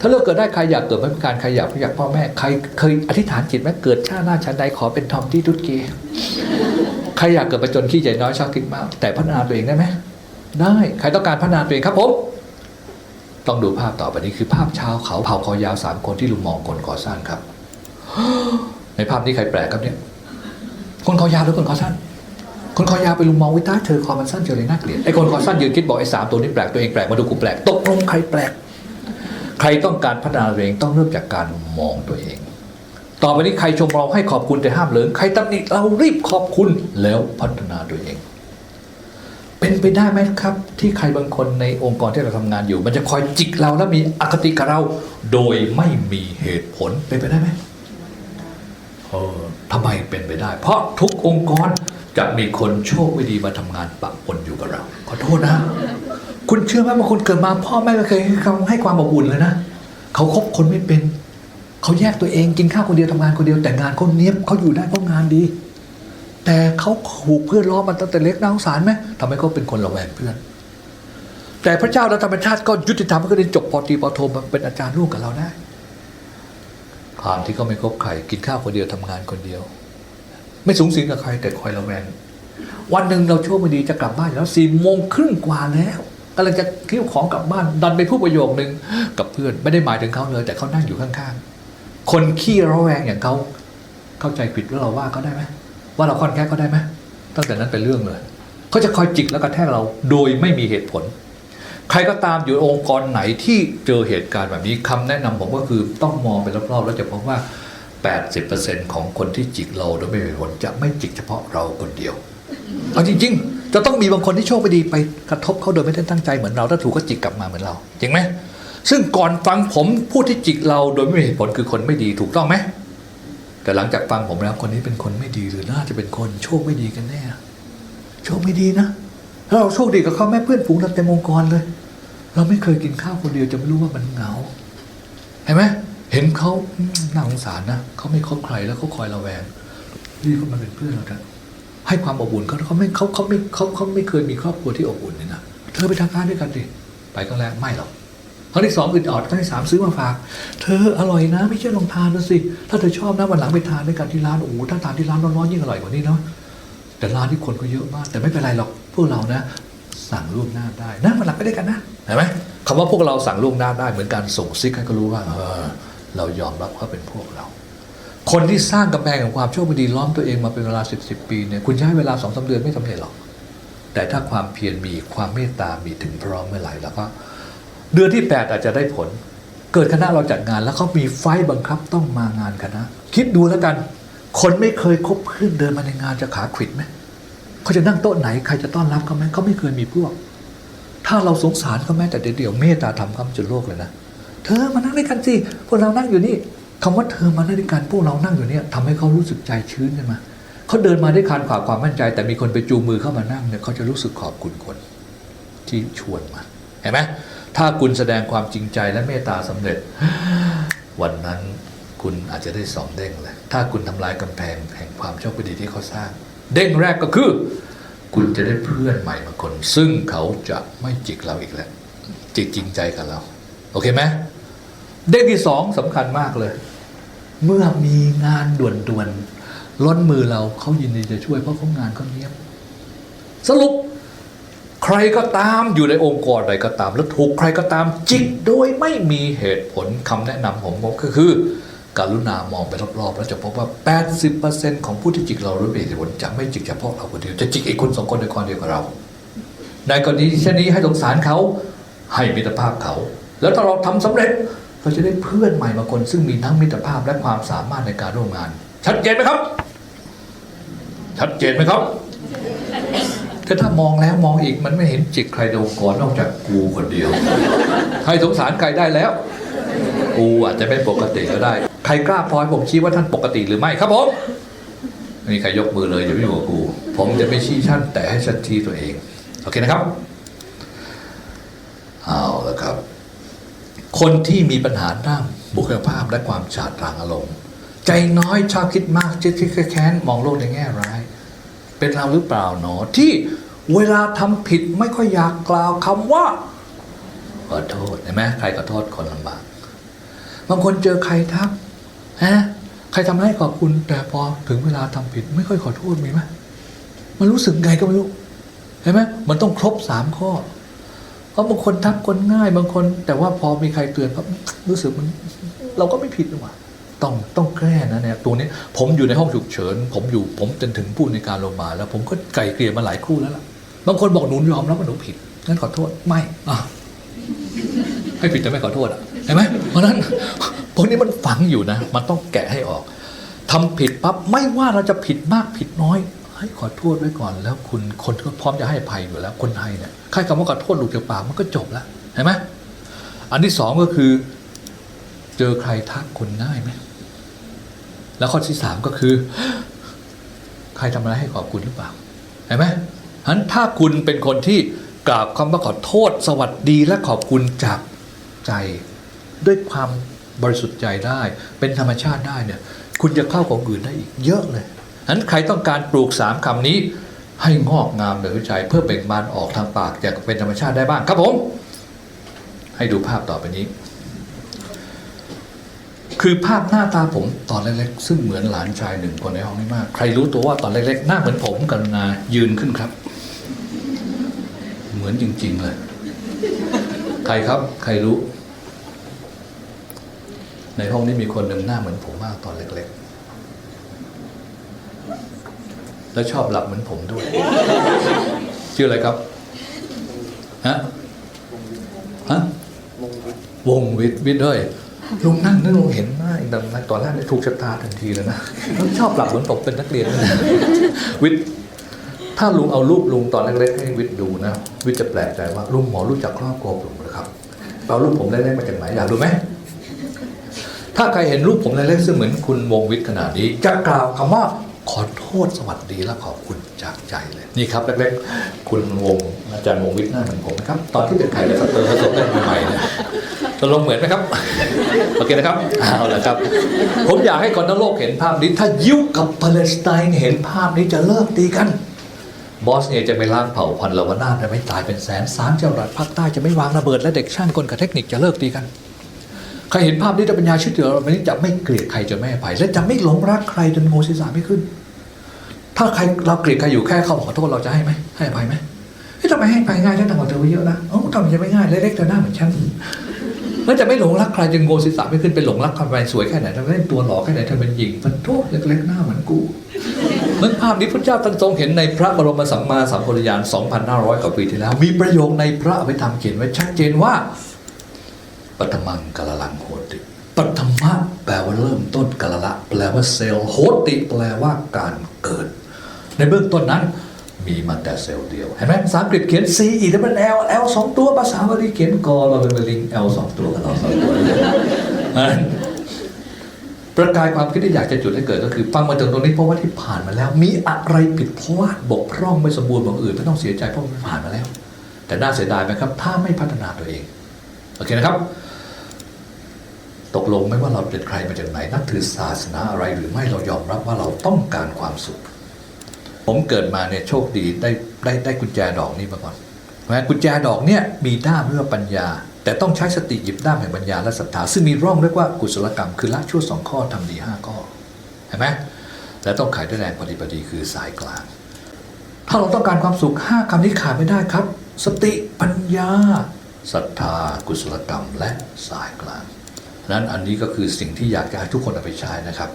ถ้าเลือกเกิดได้ใครอยากเกิดไม่พิการใครอยากไม่อยากพ่อแม่ใครเคยอธิษฐานจิตไหมเกิดชาติหน้าชั้นใดขอเป็นทอมที่ทุตเกย์ใครอยากเกิดเป็นจนขี้ใจน้อยชอบคิดมาก แต่พัฒนาตัวเองได้ไหมได้ใครต้องการพัฒนาตัวเองครับผมต้องดูภาพต่อไปนี้คือภาพชาวเขาเผ่าคอยาวสามคนที่ลุงมองคนก่อสร้างครับ ในภาพนี้ใครแปลกครับเนี่ย คนคอยาวหรือคนคอสั้น คนคอยาวไปลุมมองวิต้าเธอคอมันสั้นเจอเลยน่าเกลียดไอ้คนคอสั้นยืนคิดบอกไอ้สามตัวนี้แปลกตัวเองแปลกมาดูกูแปลกตกลงใครแปลก ใครต้องการพัฒนาตัวเองต้องเริ่มจากการมองตัวเอง ต่อไปนี้ใครชมเราให้ขอบคุณแต่ห้ามเหลิงใครตำหนิเรารีบขอบคุณแล้วพัฒนาตัวเอง เป็นไปได้ไหมครับ ที่ใครบางคนในองค์กรที่เราทำงานอยู่ มันจะคอยจิกเราและมีอคติกับเรา โดยไม่มีเหตุผลเป็นไปได้ไหมเออทำไมเป็นไปได้ เพราะทุกองค์กรจะมีคนโชคไม่ดีมาทำงานปะปนอยู่กับเรา ขอโทษนะ คุณเชื่อไหมบางคนเกิดมาพ่อแม่ไม่เคยให้คำให้ความอบอุ่นเลยนะเขาคบคนไม่เป็น เขาแยกตัวเองกินข้าวคนเดียวทำงานคนเดียวแต่งานเขาเนี้ยบเขาอยู่ได้เพราะงานดี แต่เขาถูกเพื่อนล้อมันตั้งแต่เล็กน่าสงสารไหมทำให้เขาเป็นคนระแวงเพื่อน แต่พระเจ้าและธรรมชาติก็ยุติธรรมก็ได้จบปอตีปอโทมาเป็นอาจารย์ร่วมกับเราได้ความที่เขาไม่คบใครกินข้าวคนเดียวทำงานคนเดียว ไม่สูงสิงกับใครแต่คอยระแวงวันหนึ่งเราโชคไม่ดีจะกลับบ้านแล้วสี่โมงครึ่งกว่าแล้ว กำลังจะเที่ยวของกลับบ้านดันไปพูดประโยคนึงกับเพื่อนไม่ได้หมายถึงเขาเลย แต่เขานั่งอยู่ข้างๆ คนขี้ระแวงอย่างเขาเข้าใจผิดว่าเราว่าเขาได้ไหมว่าเราค่อนแค่เขาได้ไหมตั้งแต่นั้นเป็นเรื่องเลยเขาจะคอยจิกแล้วกระแทกเราโดยไม่มีเหตุผล ใครก็ตามอยู่องค์กรไหนที่เจอเหตุการณ์แบบนี้คำแนะนำผมก็คือต้องมองไปรอบๆแล้วจะพบว่า 80%ของคนที่จิกเราโดยไม่มีเหตุผลจะไม่จิกเฉพาะเราคนเดียวเอาจริง ๆ จะต้องมีบางคนที่โชคไม่ดีไปกระทบเขาโดยไม่ได้ตั้งใจเหมือนเราถ้าถูกก็จิกกลับมาเหมือนเราจริงไหมซึ่งก่อนฟังผมพูดที่จิกเราโดยไม่มีเหตุผลคือคนไม่ดีถูกต้องไหมแต่หลังจากฟังผมแล้วคนนี้เป็นคนไม่ดีหรือน่าจะเป็นคนโชคไม่ดีกันแน่โชคไม่ดีนะถ้าเราโชคดีกับเขาแม่เพื่อนฝูงเราเต็มองค์กรเลย เราไม่เคยกินข้าวคนเดียวจะไม่รู้ว่ามันเหงาเห็นไหมเห็นเขาน่าสงสารนะเขาไม่คบใครแล้วเขาคอยระแวงนี่เขามาเป็นเพื่อนเราเถอะ ให้ความอบอุ่นเขาเขาไม่เขาเขาไม่เขาเขาไม่เคยมีครอบครัวที่อบอุ่นเลยนะเธอไปทำงานด้วยกันดิไปครั้งแรกไม่หรอกครั้งที่สองอึดอัดครั้งที่สามซื้อมาฝาก เธออร่อยนะ ไม่เชื่อลองทานดูสิ ถ้าเธอชอบนะวันหลังไปทานด้วยกันที่ร้านโอ้โหถ้าทานที่ร้านร้อนๆยิ่งอร่อยกว่านี้เนาะแต่ร้านที่คนก็เยอะมาก แต่ไม่เป็นไรหรอกพวกเรานะ สั่งล่วงหน้าได้นะวันหลังไปด้วยกันนะเห็นไหมคำว่าพวกเราสั่งล่วงหน้าได้เหมือนการส่งซิกให้เขารู้ว่าเออเรายอมรับว่าเป็นพวกเรา คนที่สร้างกำแพงของความโชคดีล้อมตัวเองมาเป็นเวลาสิบสิบปีเนี่ยคุณใช้เวลาสองสาเดือนไม่สำเร็จหรอก แต่ถ้าความเพียรมีความเมตตามีถึงพร้อมเมื่อไหร่แล้วก็ เดือนที่ 8 อาจจะได้ผล เกิดคณะเราจัดงานแล้วเขามีไฟบังคับต้องมางานคณะ คิดดูแล้วกัน คนไม่เคยคบเพื่อนเดินมาในงานจะขาขิดไหมเขาจะนั่งโต๊ะไหนใครจะต้อนรับเขาไหมเขาไม่เคยมีพวก ถ้าเราสงสารเขาแม้แต่เดียวเมตตาธรรมเขาจุดโลกเลยนะเธอมานั่งด้วยกันสิพวกเรานั่งอยู่นี่ คำว่าเธอมาด้วยกันพวกเรานั่งอยู่เนี่ยทำให้เขารู้สึกใจชื้นขึ้นมาเขาเดินมาด้วยการขาดความมั่นใจ แต่มีคนไปจูงมือเข้ามานั่งเนี่ยเขาจะรู้สึกขอบคุณคนที่ชวนมาเห็นไหมถ้าคุณแสดงความจริงใจและเมตตาสำเร็จ วันนั้นคุณอาจจะได้สองเด้งเลยถ้าคุณทำลายกำแพงแห่งความโชคดีที่เขาสร้าง เด้งแรกก็คือ คุณจะได้เพื่อนใหม่มาคน ซึ่งเขาจะไม่จิกเราอีกแล้วจิกจริงใจกับเรา โอเคไหมเด้งที่สองสำคัญมากเลย เมื่อมีงานด่วนๆล้นมือเราเขายินดีจะช่วยเพราะเขางานเขาเนี้ยบสรุป ใครก็ตามอยู่ในองค์กรใดก็ตาม แล้วถูกใครก็ตามจิกโดยไม่มีเหตุผลคำแนะนำของผมก็คือการุณามองไปรอบๆ แล้วจะพบว่า 80%ของผู้ที่จิกเราด้วยเหตุผลจะไม่จิกเฉพาะเราคนเดียว จะจิกอีกคนสองคนในกรณีเดียวกับเรา ในกรณีเช่นนี้ให้สงสารเขาให้มิตรภาพเขา แล้วถ้าเราทำสำเร็จ เราจะได้เพื่อนใหม่มางคน ซึ่งมีทั้งมิตรภาพและความสามารถในการร่วมงาน ชัดเจนไหมครับ ชัดเจนไหมครับถ้าถ้ามองแล้วมองอีกมันไม่เห็นจิกใครในองค์กรนอกจากกูคนเดียวให้สงสารใครได้แล้ว กูอาจจะไม่ปกติก็ได้ ใครกล้าพลอยผมชี้ว่าท่านปกติหรือไม่ครับผมไม่มีใครยกมือเลยอย่าไปอยู่กับกู ผมจะไม่ชี้ท่านแต่ให้ชัดที่ตัวเอง โอเคนะครับ เอาละครับ คนที่มีปัญหาด้านบุคลิกภาพและความฉาดรางอารมณ์ใจน้อยชอบคิดมากคิดคิดแค้นมองโลกในแง่ร้าย เป็นเราหรือเปล่าหนอที่เวลาทำผิดไม่ค่อยอยากกล่าวคำว่าขอโทษเห็นไหมใครขอโทษคนลำบากบางคนเจอใครทักฮะใครทำให้ขอบคุณ แต่พอถึงเวลาทำผิด ไม่ค่อยขอโทษมีไหมมันรู้สึกไงก็ไม่รู้เห็นไหมมันต้องครบสามข้อ ราะบางคนทักคนง่ายบางคน แต่ว่าพอมีใครเตือนปั๊บรู้สึกมันเราก็ไม่ผิดหรอกต้องต้องแก้นะเนี่ยตัวนี้ผมอยู่ในห้องฉุกเฉิน ผมอยู่ผมจนถึงผู้ในการลงมาแล้ว ผมก็ไกลเกลี่ยมาหลายคู่แล้วล่ะบางคนบอกหนูยอมรับว่าหนูผิดงั้นขอโทษไม่อะให้ผิดแต่ไม่ขอโทษอะเห็นไหมเพราะนั้นพวกนี้มันฝังอยู่นะ มันต้องแกะให้ออกทำผิดปั๊บไม่ว่าเราจะผิดมากผิดน้อย ให้ขอโทษไว้ก่อน แล้วคุณคนก็พร้อมจะให้อภัยอยู่แล้ว คนไทยเนี่ยใครคำว่าขอโทษหลุดจากปากมันก็จบแล้วเห็นไหมอันที่สองก็คือ เจอใครทักคนง่ายไหมแล้วข้อที่สามก็คือ ใครทำอะไรให้ขอบคุณหรือเปล่าเห็นไหมฉะนั้นถ้าคุณเป็นคนที่กราบคำว่าขอโทษ สวัสดีและขอบคุณจากใจ ด้วยความบริสุทธิ์ใจได้ เป็นธรรมชาติได้เนี่ย คุณจะเข้าของอื่นได้อีกเยอะเลย นั้นใครต้องการปลูกสามคำนี้ ให้งอกงามโดยวิจัยเพื่อเบ่งบานออกทางปากอยากเป็นธรรมชาติได้บ้างครับผม ให้ดูภาพต่อไปนี้ คือภาพหน้าตาผมตอนเล็กๆซึ่งเหมือนหลานชายหนึ่งคนในห้องนี้มาก ใครรู้ตัวว่าตอนเล็กๆหน้าเหมือนผมกรุณายืนขึ้นครับ เหมือนจริง ๆ เลย ใครครับ ใครรู้ ในห้องนี้มีคนหนึ่งหน้าเหมือนผมมากตอนเล็ก ๆ แล้วชอบหลับเหมือนผมด้วย ชื่ออะไรครับฮะฮะวงวิทย์วิทย์ด้วยลุงนั่งนึกลุงเห็นหน้าอีกแบบนั้นตอนแรกเนี่ยถูกชะตาทันทีเลยนะแล้วชอบหลับเหมือนผมเป็นนักเรียนเลยนะวิทย์ถ้าลุงเอารูปลุงตอนเล็กๆให้วิทย์ดูนะวิทย์จะแปลกใจว่าลุงหมอรู้จักครอบครัวผมเหรือครับเอารูปผมเล็กๆมาจากไหนอยากรู้ไหมถ้าใครเห็นรูปผมเล็กๆซึ่งเหมือนคุณวงวิทย์ขนาดนี้จะกล่าวคำว่า ขอโทษสวัสดีและขอบคุณจากใจเลย นี่ครับเล็กๆ คุณวงอาจารย์วงวิทย์หน้าเหมือนผมนะครับ ตอนที่เป็นไข่และสเตอร์ผสมได้ใหม่ๆเนี่ยตกลงเหมือนไหมครับ โอเคนะครับ เอาละครับ ผมอยากให้คนทั้งโลกเห็นภาพนี้ ถ้ายิวกับปาเลสไตน์เห็นภาพนี้จะเลิกตีกัน บอสเนี่ยจะไปล้างเผ่าพันธุ์ลาวานาจะไม่ตายเป็นแสนสามเจ้ารัฐภาคใต้จะไม่วางระเบิดและเด็กช่างกลกับเทคนิคจะเลิกตีกัน ใครเห็นภาพนี้จะปัญญาชื่อเถือวันนี้จะไม่เกลียดใครจะไม่ให้ภัยและจะไม่หลงรักใครจนโง่ศีรษะไม่ขึ้น ถ้าใครเราเกลียดใครอยู่แค่เขาขอโทษเราจะให้ไหมให้อภัยไหมเฮ้ยทำไมให้อภัยง่ายฉันทำกว่าเธอเยอะนะเอ้าทำไมจะไม่ง่ายเล็กๆเธอหน้าเหมือนฉันแล้วจะไม่หลงรักใครจึงโงศีรษะไม่ขึ้นไปหลงรักใครสวยแค่ไหนทำเล่นตัวหล่อแค่ไหนทำเป็นหญิงมันโทษเล็กๆหน้าเหมือนกูเมื่อภาพนี้พระเจ้าตรัสทรงเห็นในพระบรมสัมมาสัมพุทธญาณ 2,500 กว่าปีที่แล้ว มีประโยคในพระอภิธรรมเขียนไว้ชัดเจนว่า ปัตมังกลลังโหติปัตมะแปลว่าเริ่มต้นกลละ แปลว่าเซลล์โหติ แปลว่าการเกิด ในเบื้องต้นนั้น มีมาแต่เซลล์เดียว เห็นไหมภาษาอังกฤษเขียน C อีกแล้วเป็น L L สองตัวภาษาบาลีเขียนกอเราเป็นลิง L สองตัวกับเราสองตัวประกายความคิดที่อยากจะจุดให้เกิดก็คือ ฟังมาถึงตรงนี้เพราะว่าที่ผ่านมาแล้ว มีอะไรผิดพลาดบกพร่องไม่สมบูรณ์บางอื่นไม่ต้องเสียใจเพราะมันผ่านมาแล้ว แต่น่าเสียดายไหมครับ ถ้าไม่พัฒนาตัวเองโอเคนะครับ ตกลงไม่ว่าเราเป็นใครมาจากไหนนับถือศาสนาอะไรหรือไม่เรายอมรับว่าเราต้องการความสุข ผมเกิดมาเนี่ยโชคดีได้ได้ได้กุญแจดอกนี้มาก่อนนะกุญแจดอกเนี่ยมีด้ามเรื่อปัญญา แต่ต้องใช้สติหยิบด้ามแห่งปัญญาและศรัทธาซึ่งมีร่องเรียกว่ากุศลกรรมคือละชั่วสองข้อทำดีห้าข้อเห็นไหมและต้องขายด้วยแรงปฏิปดีคือสายกลาง ถ้าเราต้องการความสุขห้าคำนี้ขาดไม่ได้ครับ สติปัญญาศรัทธา กุศลกรรมและสายกลาง นั้นอันนี้ก็คือสิ่งที่อยากจะให้ทุกคนเอาไปใช้นะครับ